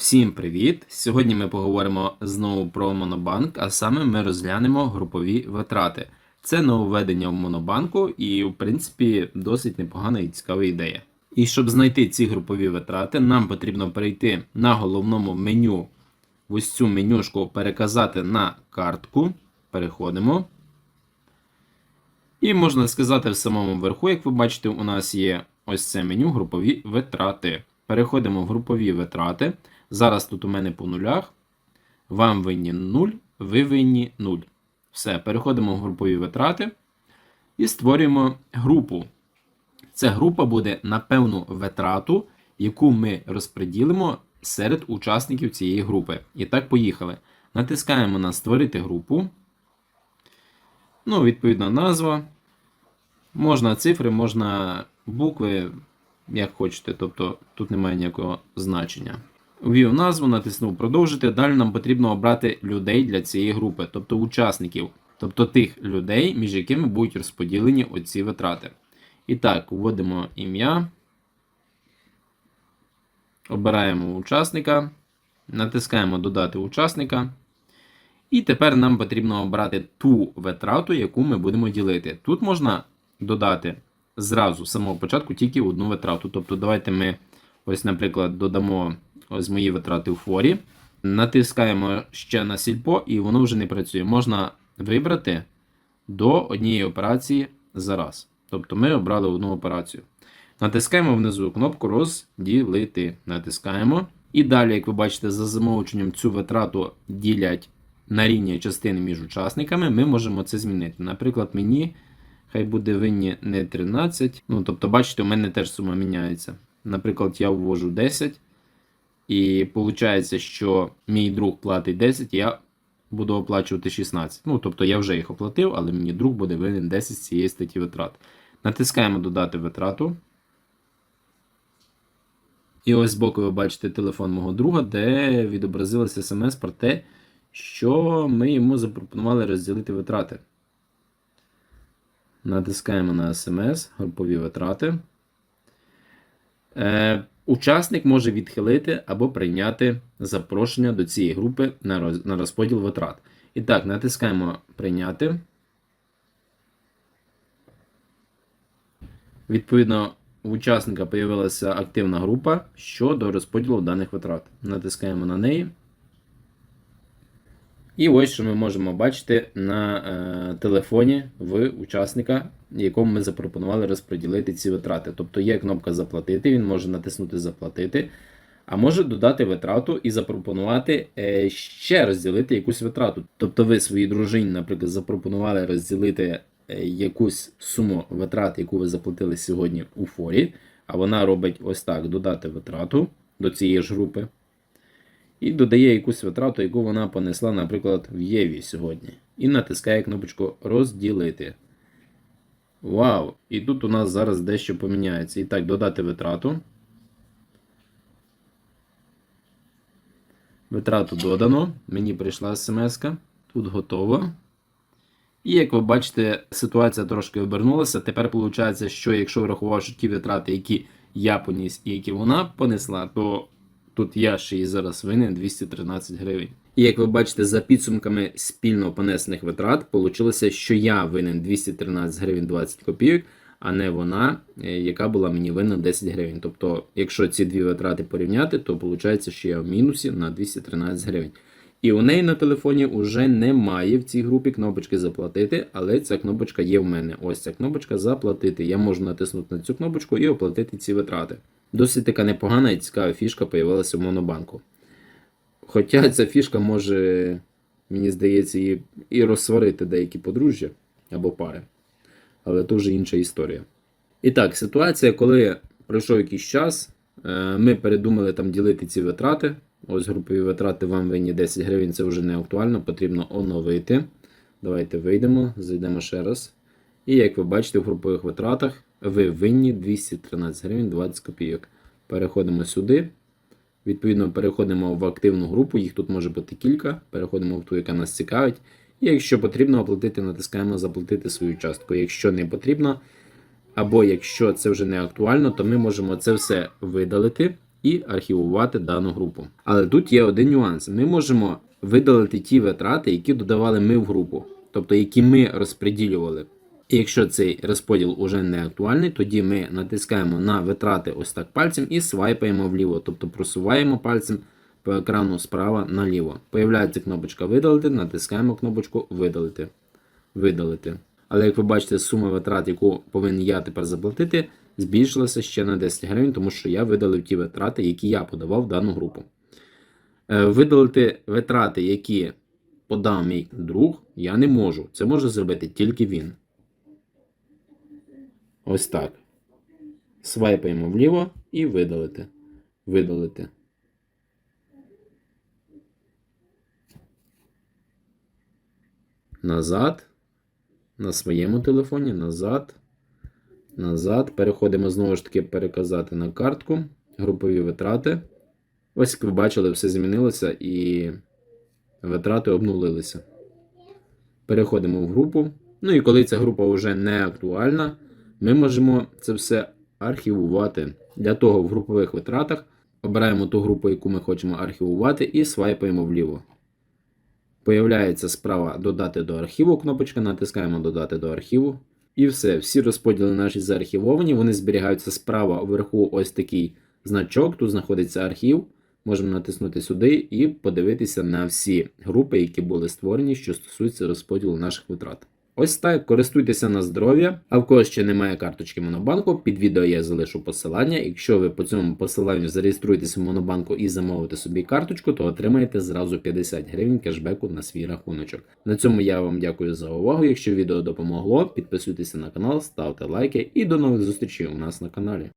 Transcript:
Всім привіт! Сьогодні ми поговоримо знову про Монобанк, а саме ми розглянемо групові витрати. Це нововведення в Монобанку і, в принципі, досить непогана і цікава ідея. І щоб знайти ці групові витрати, нам потрібно перейти на головному меню, ось цю менюшку переказати на картку. Переходимо. І можна сказати, в самому верху, як ви бачите, у нас є ось це меню групові витрати. Переходимо в групові витрати. Зараз тут у мене по нулях. Вам винні 0, ви винні 0. Все, переходимо в групові витрати і створюємо групу. Ця група буде на певну витрату, яку ми розподілимо серед учасників цієї групи. І так, поїхали. Натискаємо на Створити групу. Ну, відповідна назва. Можна цифри, можна букви, як хочете. Тобто тут немає ніякого значення. Ввів назву, натиснув продовжити. Далі нам потрібно обрати людей для цієї групи, тобто учасників, тобто тих людей, між якими будуть розподілені оці витрати. І так, вводимо ім'я. Обираємо учасника, натискаємо Додати учасника. І тепер нам потрібно обрати ту витрату, яку ми будемо ділити. Тут можна додати зразу з самого початку тільки одну витрату. Тобто, давайте ми, ось, наприклад, додамо ось мої витрати у форі. Натискаємо ще на сільпо, і воно вже не працює. Можна вибрати до однієї операції за раз. Тобто ми обрали одну операцію. Натискаємо внизу кнопку розділити. Натискаємо. І далі, як ви бачите, за замовченням цю витрату ділять на рівні частини між учасниками. Ми можемо це змінити. Наприклад, мені хай буде винні не 13. Ну, тобто, бачите, у мене теж сума міняється. Наприклад, я ввожу 10. І виходить, що мій друг платить 10, я буду оплачувати 16. Ну, тобто я вже їх оплатив, але мені друг буде винен 10 з цієї статті витрат. Натискаємо Додати витрату. І ось збоку ви бачите телефон мого друга, де відобразилося смс про те, що ми йому запропонували розділити витрати. Натискаємо на смс, групові витрати. Е, Учасник може відхилити або прийняти запрошення до цієї групи на розподіл витрат. І так, натискаємо Прийняти. Відповідно, у учасника з'явилася активна група щодо розподілу даних витрат. Натискаємо на неї. І ось що ми можемо бачити на е, телефоні в учасника, якому ми запропонували розподілити ці витрати. Тобто є кнопка Заплатити, він може натиснути Заплатити, а може додати витрату і запропонувати е, ще розділити якусь витрату. Тобто ви своїй дружині, наприклад, запропонували розділити е, якусь суму витрат, яку ви заплатили сьогодні у форі, а вона робить ось так: додати витрату до цієї ж групи. І додає якусь витрату, яку вона понесла, наприклад, в Єві сьогодні. І натискає кнопочку Розділити. Вау! І тут у нас зараз дещо поміняється. І так, додати витрату. Витрату додано. Мені прийшла смс. -ка. Тут готово. І як ви бачите, ситуація трошки обернулася. Тепер виходить, що якщо врахувавши ті витрати, які я поніс і які вона понесла, то тут я ще і зараз винен 213 гривень. І як ви бачите, за підсумками спільно понесених витрат, вийшло, що я винен 213 гривень 20 копійок, а не вона, е, яка була мені винна 10 гривень. Тобто, якщо ці дві витрати порівняти, то виходить, що я в мінусі на 213 гривень. І у неї на телефоні вже немає в цій групі кнопочки заплатити, але ця кнопочка є в мене. Ось ця кнопочка заплатити. Я можу натиснути на цю кнопочку і оплатити ці витрати. Досить така непогана і цікава фішка появилася в Монобанку. Хоча ця фішка може, мені здається, і, і розсварити деякі подружжя або пари. Але то вже інша історія. І так, ситуація, коли пройшов якийсь час, е, ми передумали там ділити ці витрати. Ось групові витрати вам винні 10 гривень, це вже не актуально, потрібно оновити. Давайте вийдемо, зайдемо ще раз. І як ви бачите, в групових витратах ви винні 213 гривень 20 копійок. Переходимо сюди. Відповідно, переходимо в активну групу, їх тут може бути кілька. Переходимо в ту, яка нас цікавить. І якщо потрібно оплатити, натискаємо заплатити свою частку. Якщо не потрібно, або якщо це вже не актуально, то ми можемо це все видалити і архівувати дану групу. Але тут є один нюанс: ми можемо видалити ті витрати, які додавали ми в групу, тобто які ми розподілювали. І якщо цей розподіл уже не актуальний, тоді ми натискаємо на витрати ось так пальцем і свайпаємо вліво, тобто просуваємо пальцем по екрану справа наліво. Появляється кнопочка видалити, натискаємо кнопочку видалити. Видалити. Але як ви бачите, сума витрат, яку повинен я тепер заплатити, збільшилася ще на 10 гривень, тому що я видалив ті витрати, які я подавав в дану групу. Е, Видалити витрати, які подав мій друг, я не можу. Це може зробити тільки він. Ось так. Свайпаємо вліво і видалити. Видалити. Назад. На своєму телефоні. Назад. Назад. Переходимо знову ж таки переказати на картку. Групові витрати. Ось як ви бачили, все змінилося і витрати обнулилися. Переходимо в групу. Ну і коли ця група вже не актуальна, ми можемо це все архівувати. Для того в групових витратах обираємо ту групу, яку ми хочемо архівувати, і свайпаємо вліво. Появляється справа Додати до архіву кнопочка, натискаємо Додати до архіву. І все. Всі розподіли наші заархівовані, вони зберігаються справа вверху ось такий значок. Тут знаходиться архів. Можемо натиснути сюди і подивитися на всі групи, які були створені, що стосуються розподілу наших витрат. Ось так, користуйтеся на здоров'я. А в кого ще немає карточки Монобанку, під відео я залишу посилання. Якщо ви по цьому посиланню зареєструєтеся в Монобанку і замовите собі карточку, то отримаєте зразу 50 гривень кешбеку на свій рахуночок. На цьому я вам дякую за увагу. Якщо відео допомогло, підписуйтеся на канал, ставте лайки і до нових зустрічей у нас на каналі.